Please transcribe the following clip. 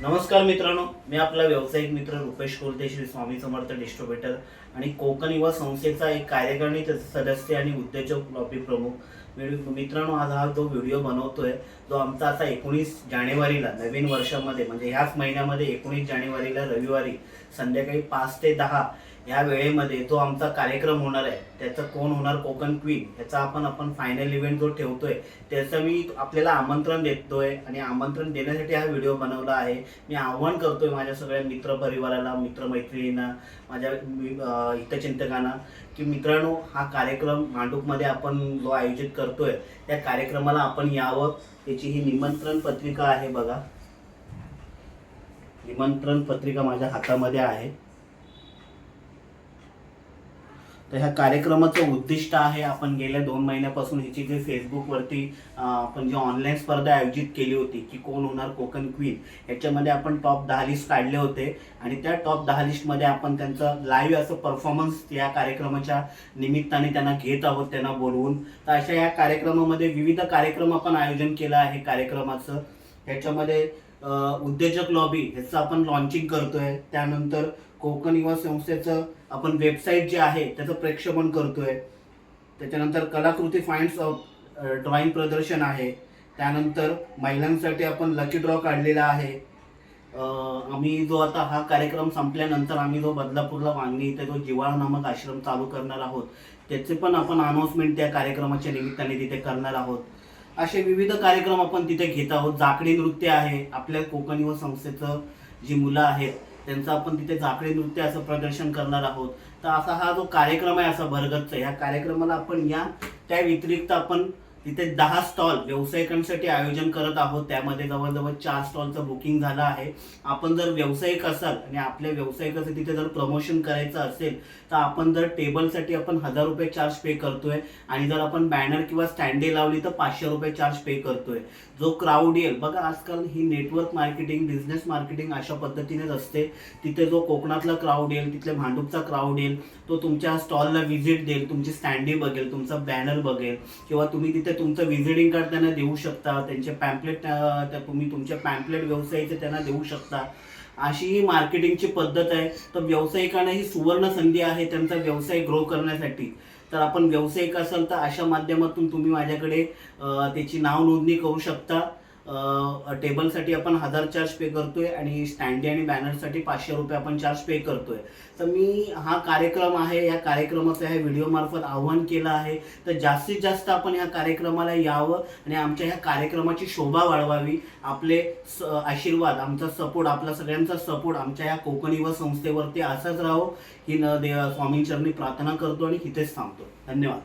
नमस्कार मित्रांनो मी आपला व्यावसायिक मित्र रुपेश कोलते श्री स्वामी समर्थ डिस्ट्रोबेटर आणि कोकण युवा संस्थेचा एक कार्यकारिणी सदस्य आणि उद्योजक लॉबी प्रमुख. मित्रांनो आज हा जो व्हिडिओ बनवतोय जो आमचा आता एकोणीस जानेवारीला नवीन वर्षामध्ये म्हणजे ह्याच महिन्यामध्ये एकोणीस जानेवारीला रविवारी संध्याकाळी पाच ते दहा या वेळेमध्ये जो आमचा कार्यक्रम होणार आहे त्याचं कोण होणार कोकण क्वीन ह्याचा आपण आपण फायनल इव्हेंट जो ठेवतोय त्याचं मी आपल्याला आमंत्रण देतोय आणि आमंत्रण देण्यासाठी हा व्हिडिओ बनवला आहे. मी आव्हान करतोय माझ्या सगळ्या मित्र परिवाराला मित्रमैत्रिणींना माझ्या हितचिंतकांना की मित्रांनो हा कार्यक्रम मांडूकमध्ये आपण जो आयोजित करतोय त्या कार्यक्रमाला आपण यावं त्याची ही निमंत्रण पत्रिका आहे बघा. निमंत्रण पत्रिका माझ्या हातामध्ये आहे. तर ह्या कार्यक्रमाचं उद्दिष्ट आहे आपण गेल्या दोन महिन्यापासून ह्याची जे फेसबुकवरती आपण जी ऑनलाईन स्पर्धा आयोजित केली होती की कोण होणार कोकण क्वीन याच्यामध्ये आपण टॉप दहा लिस्ट काढले होते. आणि त्या टॉप दहा लिस्टमध्ये आपण त्यांचं लाईव्ह असं परफॉर्मन्स या कार्यक्रमाच्या निमित्ताने त्यांना घेत आहोत त्यांना बोलवून. तर अशा या कार्यक्रमामध्ये विविध कार्यक्रम आपण आयोजन केलं आहे कार्यक्रमाचं. याच्यामध्ये उद्योजक लॉबी ह्याचं आपण लॉन्चिंग करतोय. त्यानंतर कोकण युवा संस्थेचं आपण वेबसाईट जे आहे त्याचं प्रेक्षेपण करतोय. त्याच्यानंतर कलाकृती फाइंड्स ड्रॉइंग प्रदर्शन आहे. त्यानंतर महिलांसाठी आपण लकी ड्रॉ काढलेला आहे. आम्ही जो आता हा कार्यक्रम संपल्यानंतर आम्ही जो बदलापूरला वांगणी इथे जो जिवाळा नामक आश्रम चालू करणार आहोत त्याचे पण आपण अनाऊन्समेंट त्या कार्यक्रमाच्या निमित्ताने तिथे करणार आहोत. असे विविध कार्यक्रम आपण तिथे घेत आहोत. जाकडी नृत्य आहे. आपल्या कोकणी व संस्थेचं जी मुलं आहेत त्यांचं आपण तिथे जाकडी नृत्य असं प्रदर्शन करणार आहोत. तर असा हा जो कार्यक्रम आहे असा भरगतचा ह्या कार्यक्रमाला आपण या त्या व्यतिरिक्त आपण तिथे दहा स्टॉल व्यावसायिकांसाठी आयोजन करत आहोत. त्यामध्ये जवळजवळ चार स्टॉलचं बुकिंग झालं आहे. आपण जर व्यावसायिक असाल आणि आपल्या व्यावसायिकाचं तिथे जर प्रमोशन करायचं असेल तर आपण जर टेबलसाठी आपण हजार रुपये चार्ज पे करतोय आणि जर आपण बॅनर किंवा स्टँडे लावली तर पाचशे रुपये चार्ज पे करतोय. जो क्राऊड येईल बघा आजकाल ही नेटवर्क मार्केटिंग बिझनेस मार्केटिंग अशा पद्धतीनेच असते. तिथे जो कोकणातला क्राऊड येईल तिथल्या भांडूपचा क्राऊड येईल तो तुमच्या स्टॉलला व्हिजिट देईल तुमची स्टँडी बघेल तुमचा बॅनर बघेल किंवा तुम्ही तिथे तुमचं व्हिजिटिंग कार्ड त्यांना देऊ शकता त्यांचे पॅम्पलेट तुम्ही तुमच्या पॅम्पलेट व्यवसायाचे त्यांना देऊ शकता. अशी ही मार्केटिंगची पद्धत आहे. तर व्यावसायिकांना ही सुवर्ण संधी आहे त्यांचा व्यवसाय ग्रो करण्यासाठी. तर आपण व्यावसायिक असाल तर अशा माध्यमातून तुम्ही माझ्याकडे त्याची नाव नोंदणी करू शकता. टेबलसाठी आपण हजार चार्ज पे करतोय आणि स्टँडी आणि बॅनरसाठी पाचशे रुपये आपण चार्ज पे करतोय. तर मी हा कार्यक्रम आहे या कार्यक्रमाचं ह्या व्हिडिओमार्फत आव्हान केलं आहे. तर जास्तीत जास्त आपण ह्या कार्यक्रमाला यावं आणि आमच्या ह्या कार्यक्रमाची शोभा वाढवावी. आपले स- आशीर्वाद आमचा सपोर्ट आपला सगळ्यांचा सपोर्ट आमच्या या कोकणी व संस्थेवरती असाच राहो. ही न दे स्वामींचरणी प्रार्थना करतो आणि इथेच थांबतो. धन्यवाद.